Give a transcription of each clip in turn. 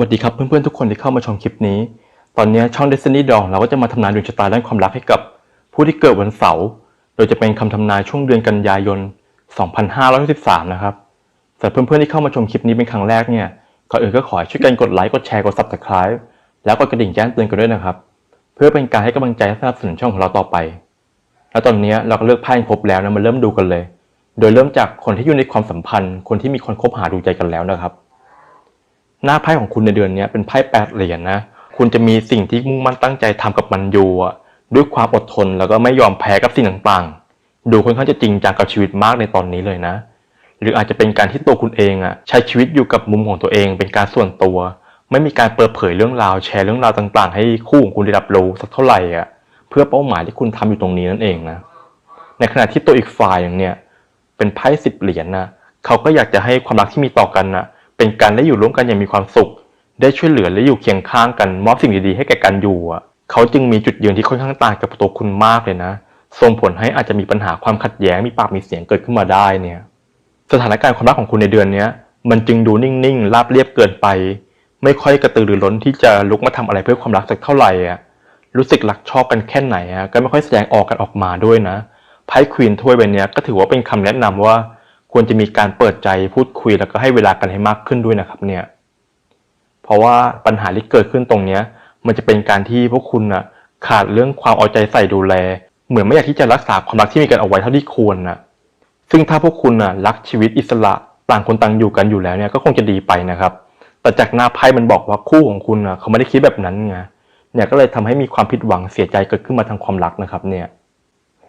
วัสดีครับเพื่อนๆทุกคนที่เข้ามาชมคลิปนี้ ตอนนี้ช่อง Destiny d o เราก็จะมาทำนายดวงชะตาด้านความรักให้กับผู้ที่เกิดวันเสาร์โดยจะเป็นคำทำนายช่วงเดือนกันยายน 2563 นะครับสำหรับเพื่อนๆที่เข้ามาชมคลิปนี้เป็นครั้งแรกเนี่ยก่อนอื่นก็ขอให้ช่วยกันกดไลค์กดแชร์กด Subscribe แล้วก็กระดิ่งแจ้งเตือนกันด้วยนะครับ เพื่อเป็นการให้กำลังใจและสนับสนุนช่องของเราต่อไป แล้วตอนนี้เราก็เลือกไพ่ครบแล้วนะมาเริ่มดูกันเลย โดยเริ่มจากคนที่อยู่ในความสัมพันธ์ คนที่มีคนคบหาดูใจกันแล้วนะครับ หน้าไพ่ของคุณในเดือนนี้เป็นไพ่แปดเหรียญนะคุณจะมีสิ่งที่มุ่งมั่นตั้งใจทำกับมันอยู่ด้วยความอดทนแล้วก็ไม่ยอมแพ้กับสิ่งต่างๆ ดูค่อนข้างจะจริงจังกับชีวิตมากในตอนนี้เลยนะ หรืออาจจะเป็นการที่ตัวคุณเองอะใช้ชีวิตอยู่กับมุมของตัวเอง เป็นการส่วนตัว ไม่มีการเปิดเผยเรื่องราวแชร์เรื่องราวต่าง ๆ ให้คู่ของคุณได้รับรู้สักเท่าไหร่อะเพื่อเป้าหมายที่คุณทำอยู่ตรงนี้นั่นเองนะในขณะที่ตัวอีกฝ่ายอย่างเนี้ยเป็นไพ่สิบเหรียญนะเขาก็อยากจะให้ความรักที่มีต่อกันนะ เป็นการได้อยู่ร่วมกันอย่างมีความสุข ได้ช่วยเหลือและอยู่เคียงข้างกันมอบสิ่งดีๆให้แก่กันอยู่อะเขาจึงมีจุดยืนที่ค่อนข้างต่างกับตัวคุณมากเลยนะ ส่งผลให้อาจจะมีปัญหาความขัดแย้งมีปากมีเสียงเกิดขึ้นมาได้เนี่ย สถานการณ์ความรักของคุณในเดือนเนี้ยมันจึงดูนิ่งๆราบเรียบเกินไป ไม่ค่อยกระตือรือร้นที่จะลุกมาทำอะไรเพื่อความรักสักเท่าไหร่อะรู้สึกรักชอบกันแค่ไหนอะก็ไม่ค่อยแสดงออกกันออกมาด้วยนะไพ่ควีนถ้วยใบนี้ก็ถือว่าเป็นคำแนะนำว่า ควรจะมีการเปิดใจพูดคุยแล้วก็ให้เวลากันให้มากขึ้นด้วยนะครับเนี่ย เพราะว่าปัญหาที่เกิดขึ้นตรงเนี้ย มันจะเป็นการที่พวกคุณน่ะขาดเรื่องความเอาใจใส่ดูแล เหมือนไม่อยากที่จะรักษาความรักที่มีกันเอาไว้เท่าที่ควรน่ะ ซึ่งถ้าพวกคุณน่ะรักชีวิตอิสระต่างคนต่างอยู่กันอยู่แล้วเนี่ยก็คงจะดีไปนะครับ แต่จากหน้าไพ่มันบอกว่าคู่ของคุณน่ะเขาไม่ได้คิดแบบนั้นไงเนี่ยก็เลยทำให้มีความผิดหวังเสียใจเกิดขึ้นมาทางความรักนะครับเนี่ย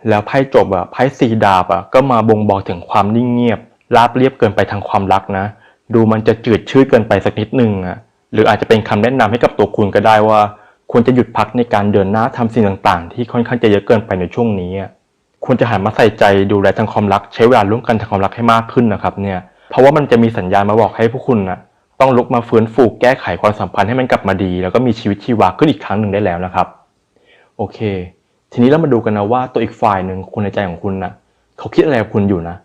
แล้วไพ่จบอะไพ่สีดาบอะก็มาบ่งบอกถึงความนิ่งเงียบ ราบเรียบเกินไปทางความรักนะ ดูมันจะจืดชืดเกินไปสักนิดนึงอะหรืออาจจะเป็นคำแนะนำให้กับตัวคุณก็ได้ว่า ควรจะหยุดพักในการเดินหน้าทำสิ่งต่างๆ ที่ค่อนข้างจะเยอะเกินไปในช่วงนี้ควรจะหันมาใส่ใจดูแลทางความรัก ใช้เวลาร่วมกันทางความรักให้มากขึ้นนะครับเนี่ยเพราะว่ามันจะมีสัญญาณมาบอกให้พวกคุณนะต้องลุกมาฟื้นฟูแก้ไขความสัมพันธ์ให้มันกลับมาดี แล้วก็มีชีวิตชีวาขึ้นอีกครั้งหนึ่งได้แล้วนะครับ โอเค ทีนี้เรามาดูกันนะว่าตัวอีกฝ่ายหนึ่งคนในใจของคุณนะเขาคิดอะไรกับคุณอยู่นะ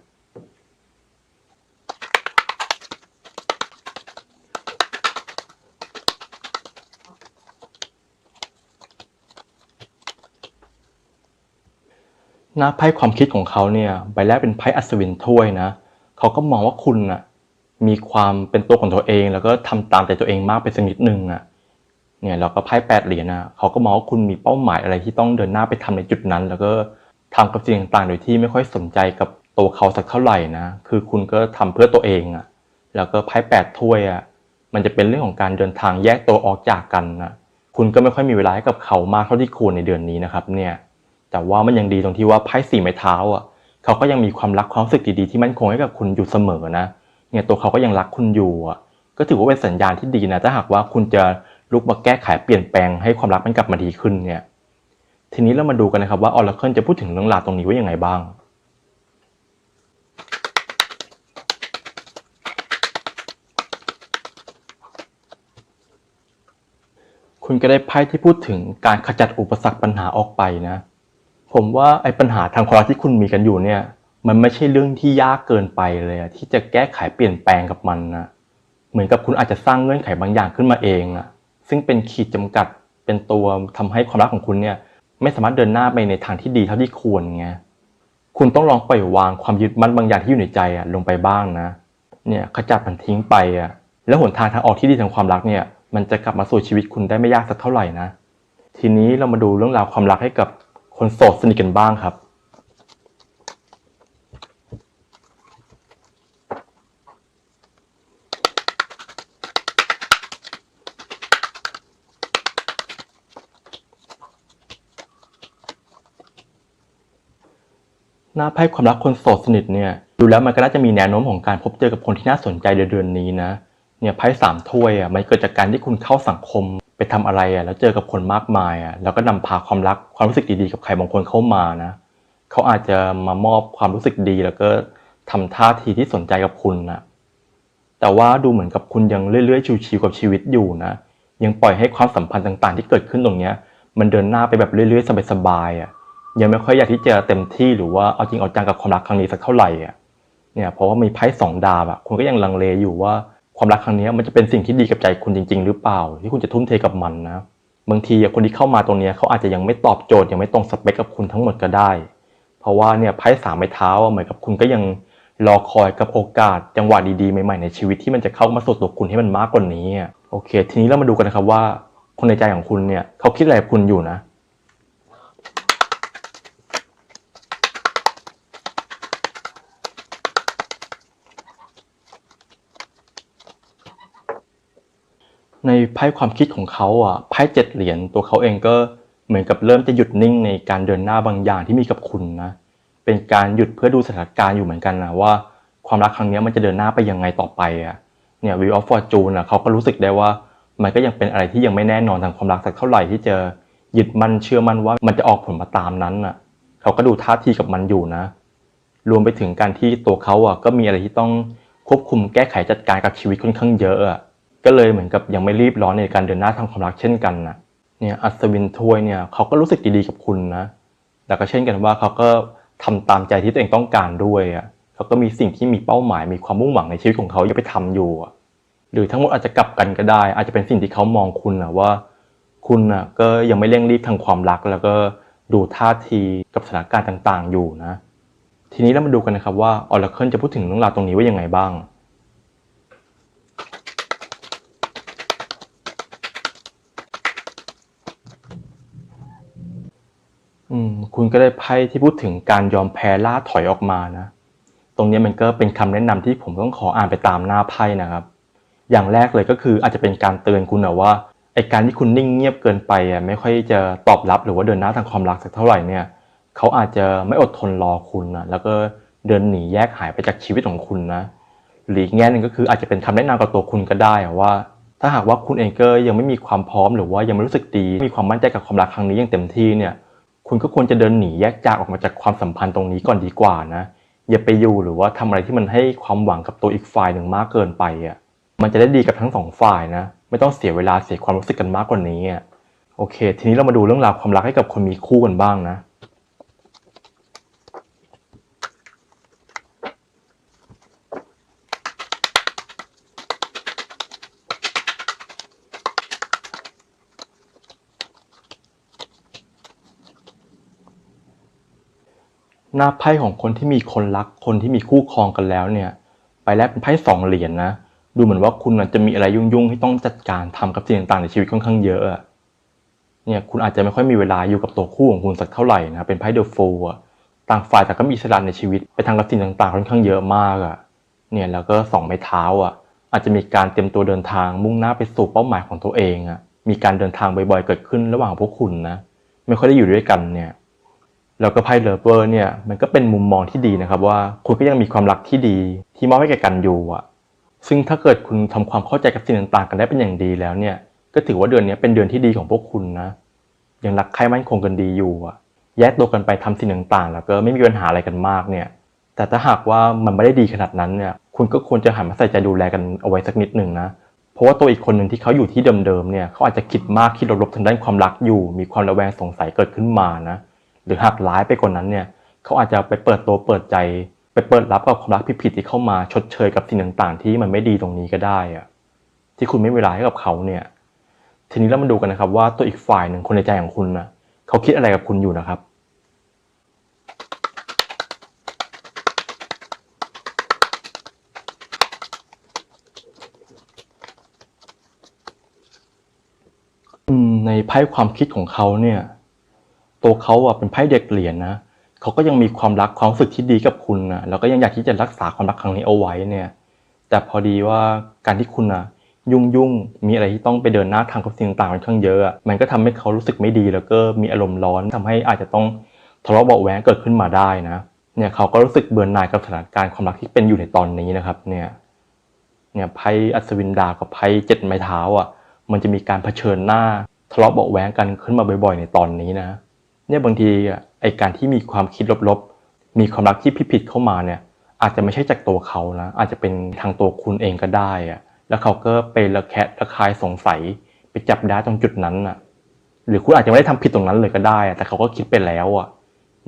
หน้าไพ่ความคิดของเขาเนี่ยใบแรกเป็นไพ่อัศวินถ้วยนะเขาก็มองว่าคุณน่ะมีความเป็นตัวของตัวเอง แล้วก็ทำตามใจตัวเองมากไปสักนิดนึงอะ เนี่ยเราก็ไพ่แปดเหรียญนะเขาก็มองว่าคุณมีเป้าหมายอะไรที่ต้องเดินหน้าไปทำในจุดนั้น แล้วก็ทำกับสิ่งต่างๆ โดยที่ไม่ค่อยสนใจกับตัวเขาสักเท่าไหร่นะ คือคุณก็ทำเพื่อตัวเองอะ แล้วก็ไพ่แปดถ้วยอะ มันจะเป็นเรื่องของการเดินทางแยกตัวออกจากกันนะคุณก็ไม่ค่อยมีเวลาให้กับเขามากเท่าที่ควรในเดือนนี้นะครับ เนี่ย แต่ว่ามันยังดีตรงที่ว่าไพ่สี่ไม้เท้าอะ เขาก็ยังมีความรักความรู้สึกดีๆที่มั่นคงให้กับคุณอยู่เสมอนะ เนี่ยตัวเขาก็ยังรักคุณอยู่อะ ก็ถือว่าเป็นสัญญาณที่ดีนะ ถ้าหากว่าคุณจะ ลุกมาแก้ไขเปลี่ยนแปลงให้ความรักมันกลับมาดีขึ้นเนี่ย ทีนี้เรามาดูกันนะครับว่าออร์เคิลจะพูดถึงเรื่องราวตรงนี้ว่ายังไงบ้างคุณก็ได้ไพ่ที่พูดถึงการขจัดอุปสรรคปัญหาออกไปนะ ผมว่าไอ้ปัญหาทางความรักที่คุณมีกันอยู่เนี่ย มันไม่ใช่เรื่องที่ยากเกินไปเลยที่จะแก้ไขเปลี่ยนแปลงกับมันนะเหมือนกับคุณอาจจะสร้างเงื่อนไขบางอย่างขึ้นมาเองอะ ซึ่งเป็นขีดจำกัดเป็นตัวทำให้ความรักของคุณเนี่ย ไม่สามารถเดินหน้าไปในทางที่ดีเท่าที่ควรไงคุณต้องลองปล่อยวางความยึดมั่นบางอย่างที่อยู่ในใจอะลงไปบ้างนะ เนี่ยขจัดมันทิ้งไปอะแล้วหนทางทางออกที่ดีทางความรักเนี่ย มันจะกลับมาสู่ชีวิตคุณได้ไม่ยากสักเท่าไหร่นะ ทีนี้เรามาดูเรื่องราวความรักให้กับคนโสดสนิทกันบ้างครับ หน้าไพ่ความรักคนโสดสนิทเนี่ยดูแล้วมันก็น่าจะมีแนวโน้มของการพบเจอกับคนที่น่าสนใจในเดือนนี้นะเนี่ยไพ่สามถ้วยอะมันเกิดจากการที่คุณเข้าสังคมไปทำอะไรอะแล้วเจอกับคนมากมายอะแล้วก็นำพาความรักความรู้สึกดีๆกับใครบางคนเข้ามานะเขาอาจจะมามอบความรู้สึกดีแล้วก็ทำท่าทีที่สนใจกับคุณนะแต่ว่าดูเหมือนกับคุณยังเรื่อยๆชิวๆกับชีวิตอยู่นะยังปล่อยให้ความสัมพันธ์ต่างๆ ที่เกิดขึ้นตรงเนี้ยมันเดินหน้าไปแบบเรื่อยๆสบายๆอะ ยังไม่ค่อยอยากที่จะเต็มที่หรือว่าเอาจริงเอาจังกับความรักครั้งนี้สักเท่าไหร่อะเนี่ยเพราะว่ามีไพ่สองดาบอะคุณก็ยังลังเลอยู่ว่าความรักครั้งนี้มันจะเป็นสิ่งที่ดีกับใจคุณจริง ๆ หรือเปล่า ที่คุณจะทุ่มเทกับมันนะบางทีคนที่เข้ามาตรงนี้เขาอาจจะยังไม่ตอบโจทย์ยังไม่ตรงสเปคกับคุณทั้งหมดก็ได้ เพราะว่าเนี่ยไพ่สามไม้เท้าเหมือนกับคุณก็ยังรอคอยกับโอกาสจังหวะดีๆใหม่ๆในชีวิตที่มันจะเข้ามาสู่ตัวคุณให้มันมากกว่านี้โอเค ทีนี้เรามาดูกันนะครับว่า คนในใจของคุณเนี่ยเขาคิดอะไรคุณอยู่นะ ในไพ่ความคิดของเขาอะไพ่เจ็ดเหรียญตัวเขาเองก็เหมือนกับเริ่มจะหยุดนิ่งในการเดินหน้าบางอย่างที่มีกับคุณนะเป็นการหยุดเพื่อดูสถานการณ์อยู่เหมือนกันนะว่า ความรักครั้งนี้มันจะเดินหน้าไปยังไงต่อไปอะเนี่ยวิวออฟฟอร์จูนอะเขาก็รู้สึกได้ว่ามันก็ยังเป็นอะไรที่ยังไม่แน่นอนทางความรักสักเท่าไหร่ที่จะยึดมั่นเชื่อมั่นว่ามันจะออกผลมาตามนั้นอะเขาก็ดูท่าทีกับมันอยู่นะ รวมไปถึงการที่ตัวเขาอะก็มีอะไรที่ต้องควบคุมแก้ไขจัดการกับชีวิตค่อนข้างเยอะอะ ก็เลยเหมือนกับยังไม่รีบร้อนในการเดินหน้าทางความรักเช่นกันนะเนี่ยอัศวินถ้วยเนี่ยเขาก็รู้สึกดีๆกับคุณนะแล้วก็เช่นกันว่าเขาก็ทำตามใจที่ตัวเองต้องการด้วยอะเขาก็มีสิ่งที่มีเป้าหมายมีความมุ่งหวังในชีวิตของเขาจะไปทำอยู่หรือทั้งหมดอาจจะกลับกันก็ได้ อาจจะเป็นสิ่งที่เขามองคุณนะว่า คุณน่ะก็ยังไม่เร่งรีบทางความรัก แล้วก็ดูท่าทีกับสถานการณ์ต่างๆ อยู่นะ ทีนี้เรามาดูกันนะครับว่าออร์เคิลจะพูดถึงเรื่องราวตรงนี้ว่ายังไงบ้าง อืมคุณก็ได้ไพ่ที่พูดถึงการยอมแพ้ล่าถอยออกมานะ ตรงนี้มันก็เป็นคำแนะนำที่ผมต้องขออ่านไปตามหน้าไพ่นะครับ อย่างแรกเลยก็คืออาจจะเป็นการเตือนคุณนะว่าไอการที่คุณนิ่งเงียบเกินไปอะไม่ค่อยจะตอบรับหรือว่าเดินหน้าทางความรักสักเท่าไหร่เนี่ยเขาอาจจะไม่อดทนรอคุณนะแล้วก็เดินหนีแยกหายไปจากชีวิตของคุณนะหรืออีกแง่หนึ่งก็คืออาจจะเป็นคำแนะนำกับตัวคุณก็ได้ว่า ถ้าหากว่าคุณเองก็ยังไม่มีความพร้อมหรือว่ายังไม่รู้สึกดีมีความมั่นใจกับความรักครั้งนี้อย่างเต็มที่เนี่ย คุณก็ควรจะเดินหนีแยกจากออกมาจากความสัมพันธ์ตรงนี้ก่อนดีกว่านะอย่าไปอยู่หรือว่าทำอะไรที่มันให้ความหวังกับตัวอีกฝ่ายหนึ่งมากเกินไปอะมันจะได้ดีกับทั้งสองฝ่ายนะไม่ต้องเสียเวลาเสียความรู้สึกกันมากกว่านี้อะโอเค ทีนี้เรามาดูเรื่องราวความรักให้กับคนมีคู่กันบ้างนะ น้าไพ่ของคนที่มีคนรักคนที่มีคู่ครองกันแล้วเนี่ย ไปแรกเป็นไพ่สองเหรียญนนะดูเหมือนว่าคุณจะมีอะไรยุ่งๆที่ต้องจัดการทำกับสิ่งต่างๆในชีวิตค่อนข้างเยอะเนี่ยคุณอาจจะไม่ค่อยมีเวลาอยู่กับตัวคู่ของคุณสักเท่าไหร่นะเป็นไพ่เดอะโฟต่างฝ่ายแต่ก็มีอิสระในชีวิตไปทางกับสิ่งต่างๆค่อนข้างเยอะมากอะเนี่ยแล้วก็สองไม้เท้าอะอาจจะมีการเตรียมตัวเดินทางมุ่งหน้าไปสู่เป้าหมายของตัวเองอะมีการเดินทางบ่อยๆเกิดขึ้นระหว่างพวกคุณนะไม่ค่อยได้อยู่ด้วยกันเนี่ย แล้วก็ไพ่เลเวอร์เนี่ยมันก็เป็นมุมมองที่ดีนะครับว่าคุณก็ยังมีความรักที่ดีที่มอบให้แก่กันอยู่อะซึ่งถ้าเกิดคุณทำความเข้าใจกับสิ่งต่างๆ กันได้เป็นอย่างดีแล้วเนี่ยก็ถือว่าเดือนนี้เป็นเดือนที่ดีของพวกคุณนะยังรักใคร่มั่นคงกันดีอยู่อะแยกตัวกันไปทำสิ่งต่างๆ แล้วก็ไม่มีปัญหาอะไรกันมากเนี่ยแต่ถ้าหากว่ามันไม่ได้ดีขนาดนั้นเนี่ยคุณก็ควรจะหันมาใส่ใจดูแลกันเอาไว้สักนิดหนึ่งนะเพราะว่าตัวอีกคนหนึ่งที่เขาอยู่ที่เดิมๆเนี่ยเขาอาจจะคิดมากคิดลบๆทางด้านความรักอยู่ มีความระแวงสงสัยเกิดขึ้นมานะ หรือหากร้ายไปกว่านั้นเนี่ยเขาอาจจะไปเปิดตัวเปิดใจ ไปเปิดรับกับความรักผิดๆที่เข้ามาชดเชยกับสิ่งต่างๆ ที่มันไม่ดีตรงนี้ก็ได้อะที่คุณไม่เวลาให้กับเขาเนี่ย ทีนี้เรามาดูกันนะครับ ว่าตัวอีกฝ่ายหนึ่งคนในใจของคุณนะเขาคิดอะไรกับคุณอยู่นะครับในไพ่ความคิดของเขาเนี่ย ตัวเขาอะเป็นไพ่เด็กเหรียญนะเขาก็ยังมีความรักความรู้สึกที่ดีกับคุณนะแล้วก็ยังอยากที่จะรักษาความรักครั้งนี้เอาไว้เนี่ย แต่พอดีว่าการที่คุณอะยุ่งยุ่งมีอะไรที่ต้องไปเดินหน้าทางกับสิ่งต่างๆค่อนข้างเยอะ มันก็ทำให้เขารู้สึกไม่ดี แล้วก็มีอารมณ์ร้อนทำให้อาจจะต้องทะเลาะเบาะแว้งเกิดขึ้นมาได้นะ เนี่ยเขาก็รู้สึกเบื่อหน่ายกับสถานการณ์ความรักที่เป็นอยู่ในตอนนี้นะครับ เนี่ย เนี่ยไพ่อัศวินดากับไพ่เจ็ดไม้เท้าอะ มันจะมีการเผชิญหน้าทะเลาะเบาะแว้งกันขึ้นมาบ่อยๆ ในตอนนี้นะ เนี่ยบางทีไอการที่มีความคิดลบๆ มีความรักที่ผิดๆเข้ามาเนี่ย อาจจะไม่ใช่จากตัวเขานะ อาจจะเป็นทางตัวคุณเองก็ได้อะแล้วเขาก็ไประแคะระคายสงสัยไปจับได้ตรงจุดนั้นน่ะ หรือคุณอาจจะไม่ได้ทำผิดตรงนั้นเลยก็ได้อะแต่เขาก็คิดไปแล้วอะ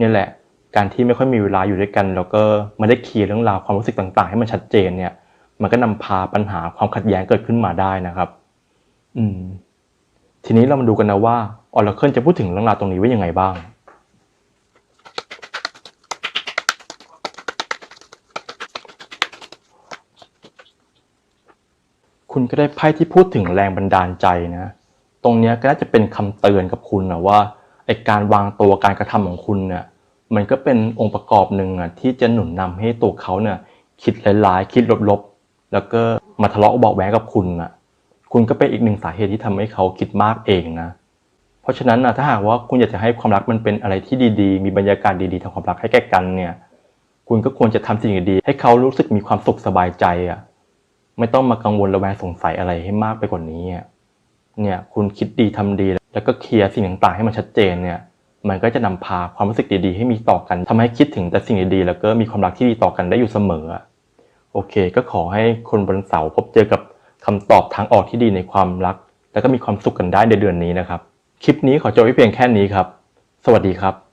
นี่แหละ การที่ไม่ค่อยมีเวลาอยู่ด้วยกัน แล้วก็ไม่ได้เคลียร์เรื่องราวความรู้สึกต่าง ๆ ให้มันชัดเจนเนี่ย มันก็นำพาปัญหาความขัดแย้งเกิดขึ้นมาได้นะครับ อืม ทีนี้เรามาดูกันนะว่าออร์เคิลจะพูดถึงเรื่องราวตรงนี้ไว้ยังไงบ้าง คุณก็ได้ไพ่ที่พูดถึงแรงบันดาลใจนะ ตรงนี้ก็น่าจะเป็นคำเตือนกับคุณนะว่าไอการวางตัวการกระทำของคุณเนี่ยมันก็เป็นองค์ประกอบหนึ่งอะที่จะหนุนนำให้ตัวเขาเนี่ยคิดร้ายๆคิดลบๆ แล้วก็มาทะเลาะเบาะแว้งกับคุณน่ะ คุณก็เป็นอีกหนึ่งสาเหตุที่ทำให้เขาคิดมากเองนะ เพราะฉะนั้นนะถ้าหากว่าคุณอยากจะให้ความรักมันเป็นอะไรที่ดีๆ มีบรรยากาศดีๆทางความรักให้แก่กันเนี่ย คุณก็ควรจะทำสิ่งดีๆให้เขารู้สึกมีความสุขสบายใจอะ ไม่ต้องมากังวลระแวงสงสัยอะไรให้มากไปกว่านี้อะเนี่ย คุณคิดดีทำดี แล้วก็เคลียร์สิ่งต่างๆ ให้มันชัดเจนเนี่ย มันก็จะนำพาความรู้สึกดีๆ ให้มีต่อกันทำให้คิดถึงแต่สิ่งดีๆ แล้วก็มีความรักที่ดีต่อกันได้อยู่เสมอ โอเค ก็ขอให้คนบนเสาพบเจอกับ คำตอบทางออกที่ดีในความรัก แล้วก็มีความสุขกันได้ในเดือนนี้นะครับ คลิปนี้ขอจบไว้เพียงแค่นี้ครับ สวัสดีครับ